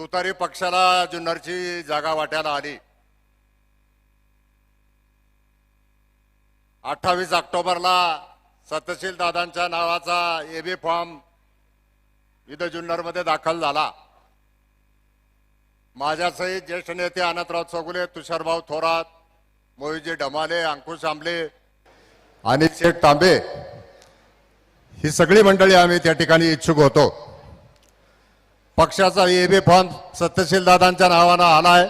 तुतारी पक्षाला जुन्नरची जागा वाट्याला आली. अठ्ठावीस ऑक्टोबरला सत्यशील दादांच्या नावाचा एबी फॉर्म इथं जुन्नरमध्ये दाखल झाला. माझ्यासहित ज्येष्ठ नेते अनंतराव चौगुले तुषारभाऊ थोरात मोहिजी ढमाले अंकुश आंबले आणि शेठ तांबे ही सगळी मंडळी आम्ही त्या ठिकाणी इच्छुक होतो. पक्षाचा एबी फॉर्म सत्यशील दादांच्या नावानं आहे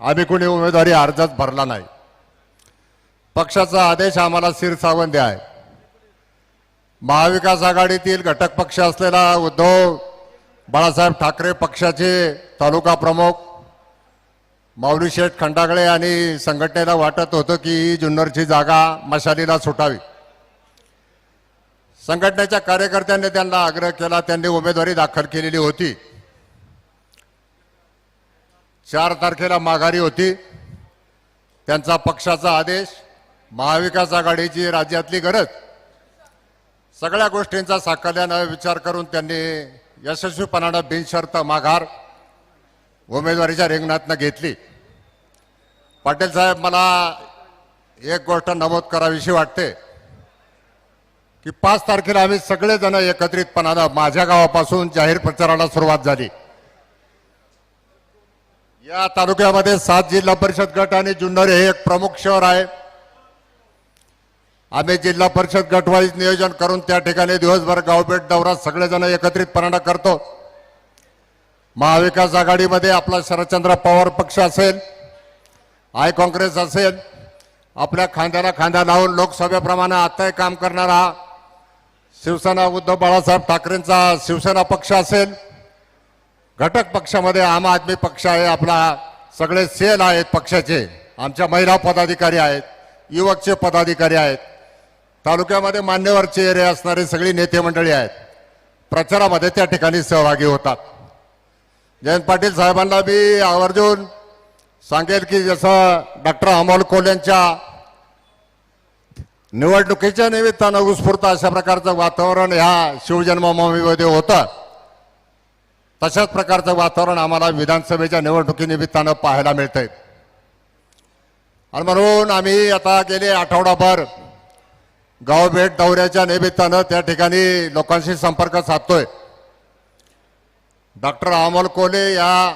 आम्ही कोणी उमेदवारी अर्जच भरला नाही. पक्षाचा आदेश आम्हाला सिरसावंदे आहे महाविकास आघाडीतील घटक पक्ष असलेला उद्धव बाळासाहेब ठाकरे पक्षाचे तालुका प्रमुख माऊली शेठ खंडागळे आणि संघटनेला वाटत होतं की ही जुन्नरची जागा मशालीला सुटावी. संघटनेच्या कार्यकर्त्यांनी त्यांना आग्रह केला त्यांनी उमेदवारी दाखल केलेली होती. चार तारखेला माघारी होती. त्यांचा पक्षाचा आदेश महाविकास आघाडीची राज्यातली गरज. सगळ्या गोष्टींचा साकल्यानं विचार करून त्यांनी यशस्वीपणानं बिनशर्त माघार उमेदवारीच्या रिंगणातनं घेतली. पाटील साहेब मला एक गोष्ट नमूद करावीशी वाटते की पाच तारखेला आम्ही सगळेजण एकत्रितपणानं माझ्या गावापासून जाहीर प्रचाराला सुरुवात झाली. या तालुक्यामध्ये सात जिल्हा परिषद गट आणि जुन्नर हे एक प्रमुख शहर आहे. आम्ही जिल्हा परिषद गटवाईज नियोजन करून त्या ठिकाणी दिवसभर गावभेट दौरा सगळेजण एकत्रितपणानं करतो. महाविकास आघाडीमध्ये आपला शरदचंद्र पवार पक्ष असेल आय काँग्रेस असेल आपल्या खांद्याला खांदा लावून लोकसभेप्रमाणे आताही काम करणारा शिवसेना उद्धव बाळासाहेब ठाकरेंचा शिवसेना पक्ष असेल घटक पक्षामध्ये आम आदमी पक्ष आहे आपला सगळे सेल आहेत पक्षाचे. आमच्या महिला पदाधिकारी आहेत युवकचे पदाधिकारी आहेत. तालुक्यामध्ये मान्यवर चेहरे असणारी सगळी नेते मंडळी आहेत. प्रचारामध्ये त्या ठिकाणी सहभागी होतात. जयंत पाटील साहेबांना मी आवर्जून सांगेल की जसं डॉक्टर अमोल कोल्यांच्या निवडणुकीच्या निमित्तानं उत्स्फूर्त अशा प्रकारचं वातावरण ह्या शिवजन्मभूमीमध्ये होतं. तशाच प्रकारचं वातावरण आम्हाला विधानसभेच्या निवडणुकीनिमित्तानं पाहायला मिळतंय. आणि म्हणून आम्ही आता गेले आठवडाभर गावभेट दौऱ्याच्या निमित्तानं त्या ठिकाणी लोकांशी संपर्क साधतोय. डॉक्टर अमोल कोले या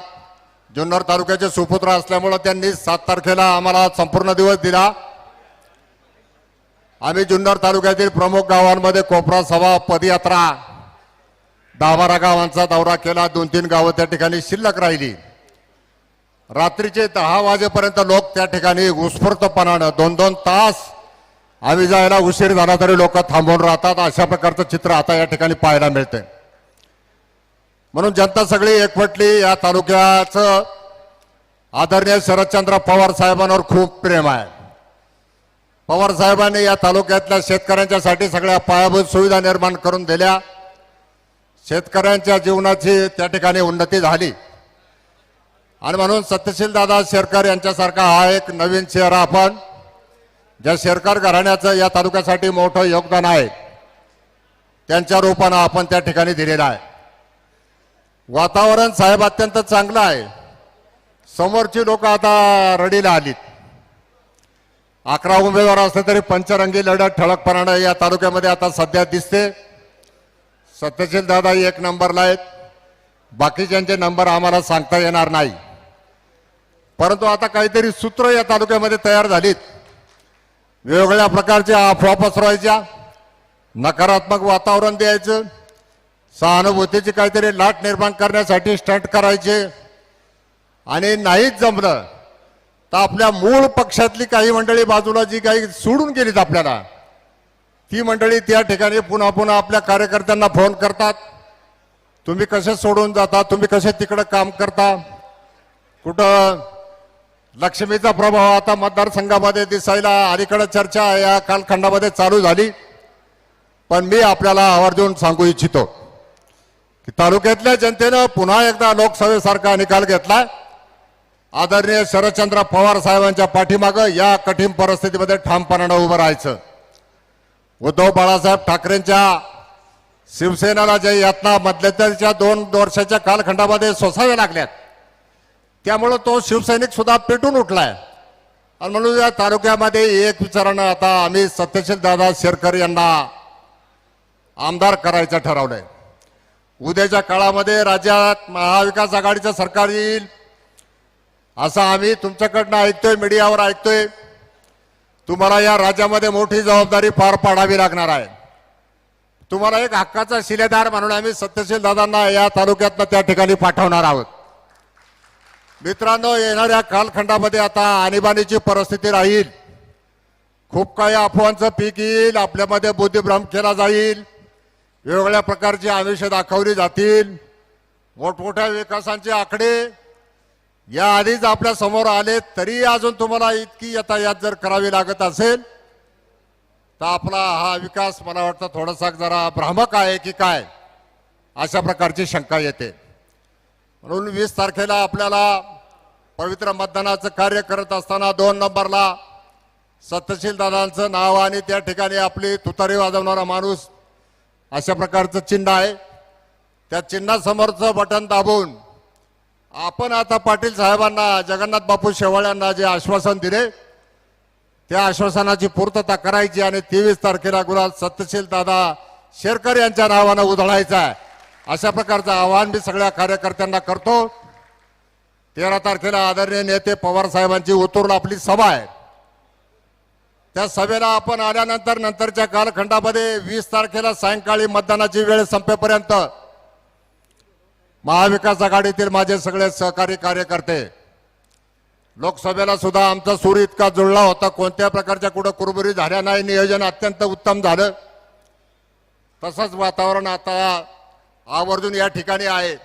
जुन्नर तालुक्याचे सुपुत्र असल्यामुळं त्यांनी सात तारखेला आम्हाला संपूर्ण दिवस दिला. आम्ही जुन्नर तालुक्यातील प्रमुख गावांमध्ये कोपरा सभा पदयात्रा दहा बारा गावांचा दौरा केला. दोन तीन गावं त्या ठिकाणी शिल्लक राहिली. रात्रीचे दहा वाजेपर्यंत लोक त्या ठिकाणी उत्स्फूर्तपणानं दोन दोन तास आम्ही जायला उशीर झाला तरी लोक थांबून राहतात. अशा प्रकारचं चित्र आता या ठिकाणी पाहायला मिळते म्हणून जनता सगळी एकवटली. या तालुक्याचं आदरणीय शरदचंद्र पवार साहेबांवर खूप प्रेम आहे. पवार साहेबांनी या तालुक्यातल्या शेतकऱ्यांच्यासाठी सगळ्या पायाभूत सुविधा निर्माण करून दिल्या. शेतकऱ्यांच्या जीवनाची त्या ठिकाणी उन्नती झाली. आणि म्हणून सत्यशील दादा शेरकर यांच्यासारखा हा एक नवीन चेहरा आपण ज्या शेरकर घराण्याचं या तालुक्यासाठी मोठं योगदान आहे त्यांच्या रूपानं आपण त्या ठिकाणी दिलेलं आहे. वातावरण साहेब अत्यंत चांगलं आहे. समोरची लोक आता रडीला आलीत. अकरा उमेदवार असले तरी पंचरंगी लढत ठळकपणानं या तालुक्यामध्ये आता सध्या दिसते. सत्यशील दादा एक नंबरला आहेत. बाकीच्यांचे नंबर आम्हाला सांगता येणार नाही. परंतु आता काहीतरी सूत्र या तालुक्यामध्ये तयार झालीत. वेगवेगळ्या प्रकारच्या अफवा पसरवायच्या नकारात्मक वातावरण द्यायचं सहानुभूतीची काहीतरी लाट निर्माण करण्यासाठी स्टंट करायचे. आणि नाहीच जमलं तर आपल्या मूळ पक्षातली काही मंडळी बाजूला जी काही सोडून गेलीत आपल्याला ती मंडळी त्या ठिकाणी पुन्हा पुन्हा आपल्या कार्यकर्त्यांना फोन करतात. तुम्ही कसे सोडून जाता? तुम्ही कसे तिकडं काम करता? कुठं? लक्ष्मीचा प्रभाव आता मतदारसंघामध्ये दिसायला अलीकडे चर्चा या कालखंडामध्ये चालू झाली. पण मी आपल्याला आवर्जून सांगू इच्छितो की तालुक्यातल्या जनतेनं पुन्हा एकदा लोकसभेसारखा निकाल घेतला. आदरणीय शरदचंद्र पवार साहेबांच्या पाठीमागं या कठीण परिस्थितीमध्ये ठामपणानं उभं राहायचं. उद्धव बाळासाहेब ठाकरेंच्या शिवसेनेला ज्या यातना मध्यंतरीच्या दोन वर्षाच्या कालखंडामध्ये सोसाव्या लागल्यात. त्यामुळं तो शिवसैनिक सुद्धा पेटून उठलाय. आणि म्हणून या तालुक्यामध्ये एक विचारानं आता आम्ही सत्यशील दादा शेरकर यांना आमदार करायचं ठरवलंय. उद्याच्या काळामध्ये राज्यात महाविकास आघाडीचं सरकार येईल असं आम्ही तुमच्याकडनं ऐकतोय मीडियावर ऐकतोय. तुम्हाला या राज्यामध्ये मोठी जबाबदारी पार पाडावी लागणार आहे. तुम्हाला एक हक्काचा शिलेदार म्हणून आम्ही सत्यशील दादांना या तालुक्यातनं त्या ठिकाणी पाठवणार आहोत. मित्रांनो येणाऱ्या कालखंडामध्ये आता आणीबाणीची परिस्थिती राहील. खूप काही अफवांचं पीक येईल आपल्यामध्ये बुद्धिभ्रम केला जाईल. वेगवेगळ्या प्रकारची आयुष्य दाखवली जातील. मोठमोठ्या विकासांचे आकडे या आधीच आपल्यासमोर आले तरी अजून तुम्हाला इतकी यातायात जर करावी लागत असेल तर आपला हा विकास मला वाटतं थोडासा जरा भ्रामक आहे की काय अशा प्रकारची शंका येते. म्हणून वीस तारखेला आपल्याला पवित्र मतदानाचं कार्य करत असताना दोन नंबरला सत्यशील दादांचं नाव आणि त्या ठिकाणी आपली तुतारी वाजवणारा माणूस अशा प्रकारचं चिन्ह आहे. त्या चिन्हासमोरचं बटन दाबून आपण आता पाटील साहेबांना जगन्नाथ बापू शेवाळ्यांना जे आश्वासन दिले त्या आश्वासनाची पूर्तता करायची आणि तेवीस तारखेला गुलाल सत्यशील दादा शेरकर यांच्या नावानं उधळायचा आहे. अशा प्रकारचं आवाहन मी सगळ्या कार्यकर्त्यांना करतो. तेरा तारखेला आदरणीय नेते पवार साहेबांची उतरून आपली सभा आहे. त्या सभेला आपण आल्यानंतर नंतरच्या कालखंडामध्ये वीस तारखेला सायंकाळी मतदानाची वेळ संपेपर्यंत महाविकास आघाडीतील माझे सगळे सहकारी कार्यकर्ते लोकसभेला सुद्धा आमचा सूर इतका जुळला होता कोणत्या प्रकारच्या कुठं कुरबुरी झाल्या नाही नियोजन अत्यंत उत्तम झालं. तसंच वातावरण आता आवर्जून या ठिकाणी आहे.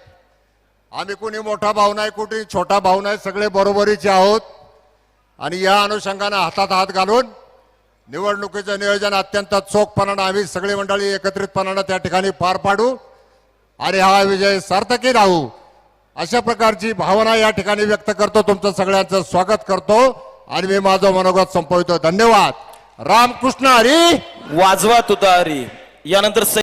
आम्ही कुणी मोठा भाऊ नाही कुठे छोटा भाऊ नाही सगळे बरोबरीचे आहोत. आणि या अनुषंगानं हातात हात घालून निवडणुकीचं नियोजन अत्यंत चोखपणानं आम्ही सगळी मंडळी एकत्रितपणानं त्या ठिकाणी पार पाडू. आणि हा विजय सार्थकी राहू. अशा प्रकारची भावना या ठिकाणी व्यक्त करतो. तुमचं सगळ्यांचं स्वागत करतो. आणि मी माझं मनोगत संपवितो. धन्यवाद. रामकृष्ण हरी. वाजवा तुतारी. यानंतर